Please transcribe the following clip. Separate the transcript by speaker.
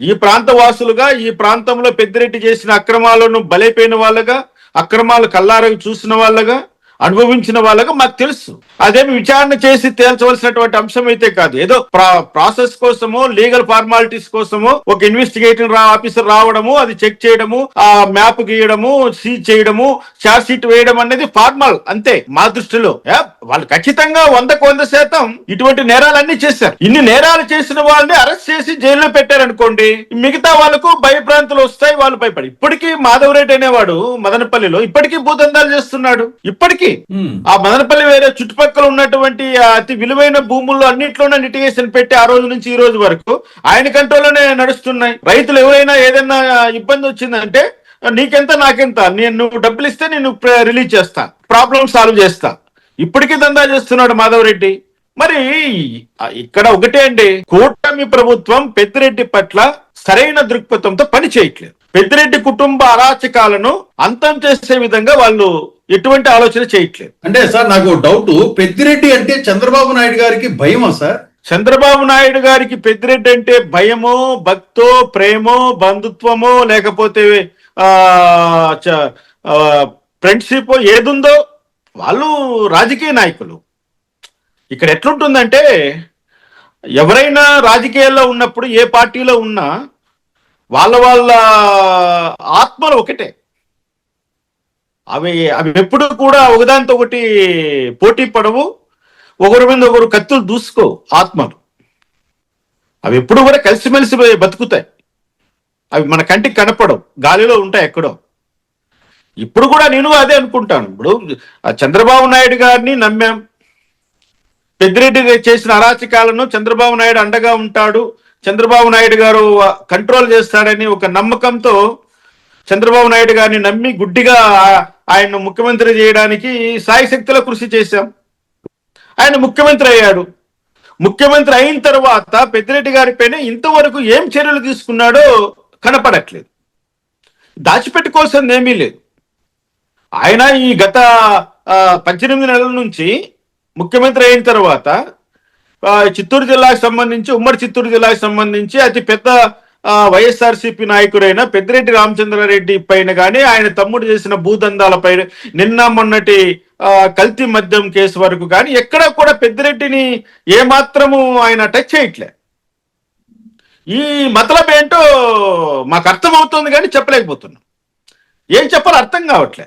Speaker 1: ఈ ప్రాంత వాసులుగా ఈ ప్రాంతంలో పెద్దిరెడ్డి చేసిన అక్రమాలను బలైపోయిన వాళ్ళగా అక్రమాలు కల్లారగా చూసిన వాళ్ళగా అనుభవించిన వాళ్ళకు మాకు తెలుసు. అదేమి విచారణ చేసి తేల్చవలసినటువంటి అంశం అయితే కాదు. ఏదో ప్రా- ప్రాసెస్ కోసము లీగల్ ఫార్మాలిటీస్ కోసము ఒక ఇన్వెస్టిగేటింగ్ రా ఆఫీసర్ రావడము అది చెక్ చేయడము ఆ మ్యాప్ గీయడము సీజ్ చేయడము చార్జ్ షీట్ వేయడం అనేది ఫార్మల్ అంతే మా దృష్టిలో. వాళ్ళు ఖచ్చితంగా వందకు వంద శాతం ఇటువంటి నేరాలన్నీ చేశారు. ఇన్ని నేరాలు చేసిన వాళ్ళని అరెస్ట్ చేసి జైల్లో పెట్టారనుకోండి మిగతా వాళ్ళకు భయభ్రాంతులు వస్తాయి వాళ్ళు భయపడి. ఇప్పటికీ మాధవరెడ్డి అనేవాడు మదనపల్లిలో ఇప్పటికీ భూదందాలు చేస్తున్నాడు. ఇప్పటికీ. ఆ మదనపల్లి వేరే చుట్టుపక్కల ఉన్నటువంటి అతి విలువైన భూముల్లో అన్నిట్లోనే లిటిగేషన్ పెట్టి ఆ రోజు నుంచి ఈ రోజు వరకు ఆయన కంట్రోల్లోనే నడుస్తున్నాయి. రైతులు ఎవరైనా ఏదైనా ఇబ్బంది వచ్చిందంటే నీకెంత నాకెంత? నేను నువ్వు డబ్బులు ఇస్తే నేను రిలీజ్ చేస్తా. ప్రాబ్లం సాల్వ్ చేస్తా. ఇప్పటికీ దందా చేస్తున్నాడు మాధవరెడ్డి. మరి ఇక్కడ ఒకటే అండి. కూటమి ప్రభుత్వం పెద్దిరెడ్డి పట్ల సరైన దృక్పథంతో పని చేయట్లేదు. పెద్దిరెడ్డి కుటుంబ అరాచకాలను అంతం చేసే విధంగా వాళ్ళు ఎటువంటి ఆలోచన చేయట్లేదు.
Speaker 2: అంటే సార్ నాకు డౌట్ పెద్దిరెడ్డి అంటే చంద్రబాబు నాయుడు గారికి భయమా సార్?
Speaker 1: చంద్రబాబు నాయుడు గారికి పెద్దిరెడ్డి అంటే భయమో భక్తో ప్రేమో బంధుత్వమో లేకపోతే ఆ ఫ్రెండ్షిప్ ఏదుందో వాళ్ళు రాజకీయ నాయకులు. ఇక్కడ ఎట్లుంటుందంటే ఎవరైనా రాజకీయాల్లో ఉన్నప్పుడు ఏ పార్టీలో ఉన్నా వాళ్ళ వాళ్ళ ఆత్మలు ఒకటే. అవి అవి ఎప్పుడు కూడా ఒకదానితో ఒకటి పోటీ పడవు. ఒకరి మీద ఒకరు కత్తులు దూసుకో ఆత్మలు. అవి ఎప్పుడు కూడా కలిసిమెలిసి బతుకుతాయి. అవి మన కంటికి కనపడవు. గాలిలో ఉంటాయి ఎక్కడో. ఇప్పుడు కూడా నేను అదే అనుకుంటాను. ఇప్పుడు చంద్రబాబు నాయుడు గారిని నమ్మాం. పెద్దిరెడ్డి చేసిన అరాచకాలను చంద్రబాబు నాయుడు అండగా ఉంటాడు. చంద్రబాబు నాయుడు గారు కంట్రోల్ చేస్తాడని ఒక నమ్మకంతో చంద్రబాబు నాయుడు గారిని నమ్మి గుడ్డిగా ఆయన్ను ముఖ్యమంత్రి చేయడానికి సాయశక్తిలో కృషి చేశాం. ఆయన ముఖ్యమంత్రి అయ్యాడు. ముఖ్యమంత్రి అయిన తర్వాత పెద్దిరెడ్డి గారి పైన ఇంతవరకు ఏం చర్యలు తీసుకున్నాడో కనపడట్లేదు. దాచిపెట్టుకోవాల్సింది ఏమీ లేదు. ఆయన ఈ గత పద్దెనిమిది నెలల నుంచి ముఖ్యమంత్రి అయిన తర్వాత చిత్తూరు జిల్లాకు సంబంధించి ఉమ్మడి చిత్తూరు జిల్లాకు సంబంధించి అతి పెద్ద వైఎస్ఆర్సీపీ నాయకుడైన పెద్దిరెడ్డి రామచంద్రారెడ్డి పైన కానీ ఆయన తమ్ముడు చేసిన భూదందాలపై నిన్న మొన్నటి ఆ, కల్తీ మద్యం కేసు వరకు కానీ ఎక్కడ కూడా పెద్దిరెడ్డిని ఏమాత్రము ఆయన టచ్ చేయట్లే. ఈ మతలబ్ ఏంటో మాకు అర్థం అవుతుంది కానీ చెప్పలేకపోతున్నాం. ఏం చెప్పాలో అర్థం కావట్లే.